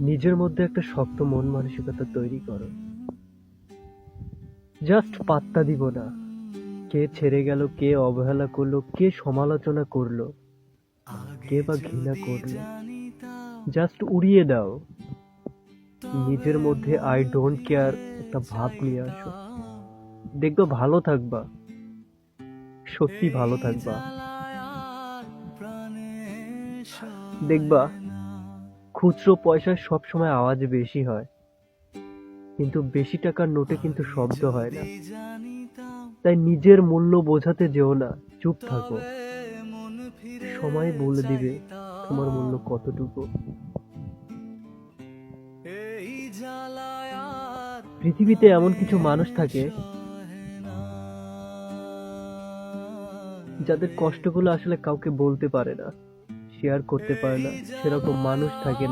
নিজের মধ্যে একটা শক্ত মন মানসিকতা তৈরি করো। জাস্ট পাত্তা দিব না। কে ছেড়ে গেল কে অবহেলা করল কে সমালোচনা করল কে বা ঘৃণা করল। জাস্ট উড়িয়ে দাও। নিজের মধ্যে আই ডোন্ট কেয়ার একটা ভাব নিয়ে আসো। দেখবা ভালো থাকবা। সত্যি ভালো থাকবা। দেখবা খুচরো পয়সার সবসময় আওয়াজ বেশি হয়। কিন্তু বেশি টাকার নোটে কিন্তু শব্দ হয় না। তাই নিজের মূল্য বোঝাতে যেও না, চুপ থাকো। সময় বলে দিবে তোমার মূল্য কতটুকু। পৃথিবীতে এমন কিছু মানুষ থাকে যাদের কষ্টগুলো আসলে কাউকে বলতে পারে না শেয়ার করতে পারে না। সেরকম মানুষ থাকে না।